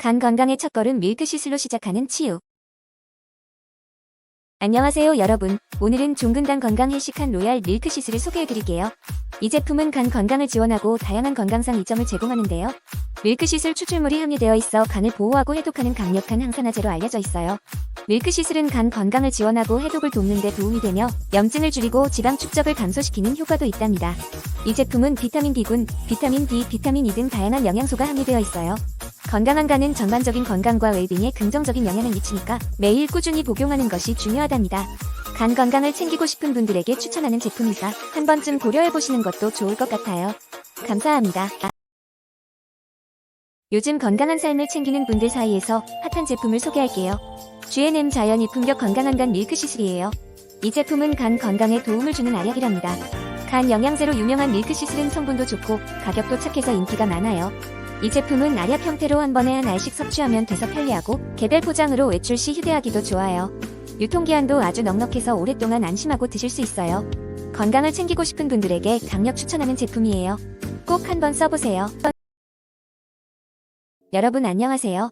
간 건강의 첫걸음 밀크시슬로 시작하는 치유. 안녕하세요 여러분. 오늘은 종근당 건강 해식한 로얄 밀크시슬을 소개해드릴게요. 이 제품은 간 건강을 지원하고 다양한 건강상 이점을 제공하는데요. 밀크시슬 추출물이 함유되어 있어 간을 보호하고 해독하는 강력한 항산화제로 알려져 있어요. 밀크시슬은 간 건강을 지원하고 해독을 돕는 데 도움이 되며 염증을 줄이고 지방 축적을 감소시키는 효과도 있답니다. 이 제품은 비타민 B군, 비타민 D, 비타민 E 등 다양한 영양소가 함유되어 있어요. 건강한 간은 전반적인 건강과 웰빙에 긍정적인 영향을 미치니까 매일 꾸준히 복용하는 것이 중요하답니다. 간 건강을 챙기고 싶은 분들에게 추천하는 제품이니까 한 번쯤 고려해보시는 것도 좋을 것 같아요. 감사합니다. 아. 요즘 건강한 삶을 챙기는 분들 사이에서 핫한 제품을 소개할게요. GNM 자연 입품격 건강한 간 밀크 시슬이에요. 이 제품은 간 건강에 도움을 주는 알약이랍니다. 간 영양제로 유명한 밀크 시슬은 성분도 좋고 가격도 착해서 인기가 많아요. 이 제품은 알약 형태로 한 번에 한 알씩 섭취하면 돼서 편리하고 개별 포장으로 외출 시 휴대하기도 좋아요. 유통기한도 아주 넉넉해서 오랫동안 안심하고 드실 수 있어요. 건강을 챙기고 싶은 분들에게 강력 추천하는 제품이에요. 꼭 한번 써보세요. 여러분 안녕하세요.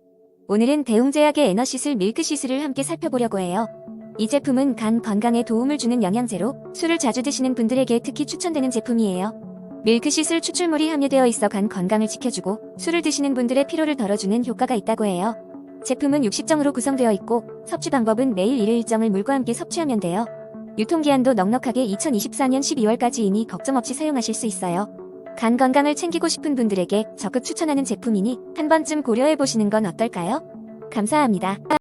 오늘은 대웅제약의 에너시슬 밀크시슬을 함께 살펴보려고 해요. 이 제품은 간 건강에 도움을 주는 영양제로 술을 자주 드시는 분들에게 특히 추천되는 제품이에요. 밀크시슬 추출물이 함유되어 있어 간 건강을 지켜주고 술을 드시는 분들의 피로를 덜어주는 효과가 있다고 해요. 제품은 60정으로 구성되어 있고 섭취 방법은 매일 일일 일 정을 물과 함께 섭취하면 돼요. 유통기한도 넉넉하게 2024년 12월까지이니 걱정 없이 사용하실 수 있어요. 간 건강을 챙기고 싶은 분들에게 적극 추천하는 제품이니 한 번쯤 고려해보시는 건 어떨까요? 감사합니다.